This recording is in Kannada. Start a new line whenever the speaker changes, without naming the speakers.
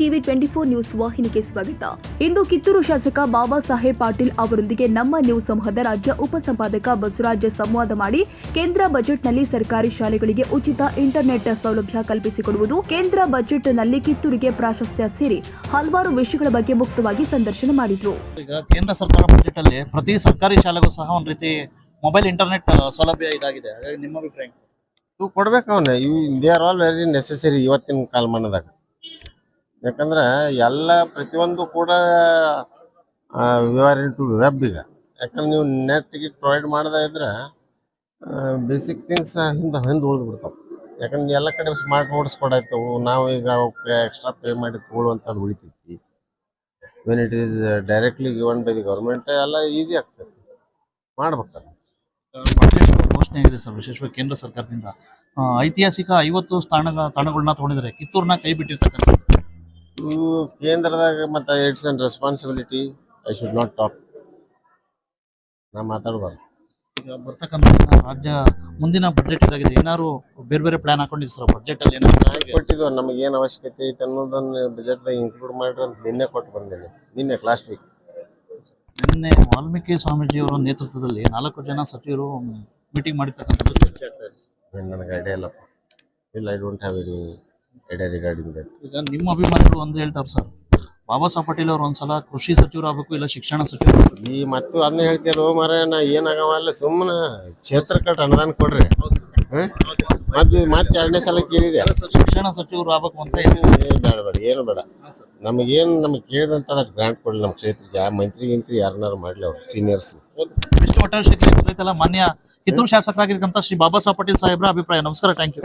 ಟಿವಿ ಟ್ವೆಂಟಿ ಫೋರ್ ನ್ಯೂಸ್ ವಾಹಿನಿಗೆ ಸ್ವಾಗತ. ಇಂದು ಕಿತ್ತೂರು ಶಾಸಕ ಬಾಬಾ ಸಾಹೇಬ್ ಪಾಟೀಲ್ ಅವರೊಂದಿಗೆ ನಮ್ಮ ನ್ಯೂಸ್ ಸಮೂಹದ ರಾಜ್ಯ ಉಪಸಂಪಾದಕ ಬಸವರಾಜ್ ಸಂವಾದ ಮಾಡಿ ಕೇಂದ್ರ ಬಜೆಟ್ನಲ್ಲಿ ಸರ್ಕಾರಿ ಶಾಲೆಗಳಿಗೆ ಉಚಿತ ಇಂಟರ್ನೆಟ್ ಸೌಲಭ್ಯ ಕಲ್ಪಿಸಿಕೊಡುವುದು ಕೇಂದ್ರ ಬಜೆಟ್ನಲ್ಲಿ ಕಿತ್ತೂರಿಗೆ ಪ್ರಾಶಸ್ತ್ಯ ಸೇರಿ ಹಲವಾರು ವಿಷಯಗಳ ಬಗ್ಗೆ ಮುಕ್ತವಾಗಿ ಸಂದರ್ಶನ ಮಾಡಿದ್ರು.
ಈಗ ಕೇಂದ್ರ ಸರ್ಕಾರ ಬಜೆಟ್ ಅಲ್ಲಿ ಪ್ರತಿ ಸರ್ಕಾರಿ ಶಾಲೆಗೂ ಸಹ ಒಂದ್ ರೀತಿ ಮೊಬೈಲ್ ಇಂಟರ್ನೆಟ್ ಸೌಲಭ್ಯ ಇದಾಗಿದೆ. ಹಾಗಾಗಿ ನಿಮ್ಮ ಅಭಿಪ್ರಾಯ
ಕೊಡ್ಬೇಕು ಅವನ್ನ ಇವು they are all very necessary ಇವತ್ತಿನ ಕಾಲಮಾನದಾಗ. ಯಾಕಂದ್ರೆ ಎಲ್ಲ ಪ್ರತಿಯೊಂದು ಕೂಡ ವಿವರ್ ಟು ವೆಬ್ ಈಗ. ಯಾಕಂದ್ರೆ ನೀವು ನೆಟ್ ಟಿಕೆಟ್ ಪ್ರೊವೈಡ್ ಮಾಡದೇ ಇದ್ರೆ ಬೇಸಿಕ್ ಥಿಂಗ್ಸ್ ಹಿಂದೆ ಹಿಂದೆ ಉಳಿದು ಬಿಡ್ತಾವೆ. ಯಾಕಂದ್ರೆ ಎಲ್ಲ ಕಡೆ ಸ್ಮಾರ್ಟ್ ಬೋರ್ಡ್ಸ್ ಕೊಡಾಯ್ತವು ನಾವು ಈಗ ಅವಕ್ಕೆ ಎಕ್ಸ್ಟ್ರಾ ಪೇ ಮಾಡಿ ತಗೊಳ್ಳುವಂಥದ್ದು ಉಳಿತೈತಿ. When it is directly given by the government ಎಲ್ಲ ಈಸಿ ಆಗ್ತೈತಿ.
ಮಾಡ್ಬೇಕಲ್ಲ. ಘೋಷಣೆ ಆಗಿದೆ ಸರ್, ವಿಶೇಷವಾಗಿ ಕೇಂದ್ರ ಸರ್ಕಾರದಿಂದ. ಐತಿಹಾಸಿಕ ಐವತ್ತು ಸ್ಥಾನ ತಾಣಗಳನ್ನ ತಗೊಂಡಿದ್ದಾರೆ. ಕಿತ್ತೂರ್ನ ಕೈ ಬಿಟ್ಟಿರ್ತಕ್ಕಂಥ
ಇವು ಕೇಂದ್ರದಾಗ ಮತ್ತೆ it's and responsibility I should not talk ನಾ ಮಾತಾಡಬಾರ್ದು.
ಈಗ ಬರ್ತಕ್ಕಂಥ ರಾಜ್ಯ ಮುಂದಿನ ಬಜೆಟ್ ಇದಾಗಿದೆ. ಏನಾದ್ರು ಬೇರೆ ಬೇರೆ ಪ್ಲಾನ್ ಹಾಕೊಂಡಿದ್ದು ಸರ್ ಬಜೆಟ್ ಅಲ್ಲಿ ಏನಾದ್ರು
ಕೊಟ್ಟಿದ್ವು ನಮಗೆ ಏನು ಅವಶ್ಯಕತೆ ಐತೆ ಅನ್ನೋದನ್ನ ಬಜೆಟ್ದಾಗ ಇನ್ಕ್ಲೂಡ್ ಮಾಡ್ರಿ ಅಂತ ನಿನ್ನೆ ಕೊಟ್ಟು ಬಂದೇನೆ. ನಿನ್ನೆ ಲಾಸ್ಟ್ ವೀಕ್
ನಿನ್ನೆ ವಾಲ್ಮೀಕಿ ಸ್ವಾಮೀಜಿ ಅವರ ನೇತೃತ್ವದಲ್ಲಿ ನಾಲ್ಕು ಜನ ಸಚಿವರು ಮೀಟಿಂಗ್ ಮಾಡಿರ್ತಕ್ಕಂಥದ್ದು.
ನನಗೆ ಐಡಿಯಾ ಇಲ್ಲಪ್ಪ. ಇಲ್ಲ I don't have any idea regarding that
ಈಗ ನಿಮ್ಮ ಅಭಿಮಾನಿಗಳು ಒಂದು ಹೇಳ್ತಾರೆ ಸರ್ ಬಾಬಾ ಸಾಹೇಬ್ ಪಟೇಲ್ ಅವರು ಒಂದ್ಸಲ ಕೃಷಿ ಸಚಿವರು ಆಗ್ಬೇಕು ಇಲ್ಲ ಶಿಕ್ಷಣ ಸಚಿವರು ಆಗ್ಬೇಕು.
ಈ ಮತ್ತು ಅದನ್ನ ಹೇಳ್ತೀರೋ ಮರ ನಾ ಏನಾಗವಲ್ಲ ಸುಮ್ಮನೆ ಕ್ಷೇತ್ರ ಕಟ್ಟ ಅನುದಾನ ಕೊಡ್ರಿ? ಮತ್ತೆ ಮತ್ತೆ ಎರಡನೇ ಸಲ ಕೇಳಿದೆ.
ಶಿಕ್ಷಣ ಸಚಿವರು ಆಗ್ಬೇಕು ಅಂತ
ಏ ಬೇಡ ಬೇಡ ಏನು ಬೇಡ. ನಮಗೇನು ನಮಗೆ ಕೇಳಿದಂತ ಗ್ರಾಂಟ್ ಕೊಡಲಿ ನಮ್ಮ ಕ್ಷೇತ್ರಕ್ಕೆ. ಆ ಮಂತ್ರಿ ಗಿಂತ್ರಿ ಯಾರನ್ನಾರು ಮಾಡಲಿ ಅವ್ರು ಸೀನಿಯರ್ಸ್
ಎಷ್ಟು ಒಟ್ಟಾರೆ ಶಕ್ತಿ ಗೊತ್ತೈತಲ್ಲ ಮಾನ್ಯ ಕಿತ್ತೂರು ಶಾಸಕರಾಗಿರ್ತಕ್ಕಂಥ ಶ್ರೀ ಬಾಬಾ ಸಾಹೇಬ್ ಪಟೇಲ್ ಸಾಹೇಬ್ರ ಅಭಿಪ್ರಾಯ. ನಮಸ್ಕಾರ ಥ್ಯಾಂಕ್ ಯು.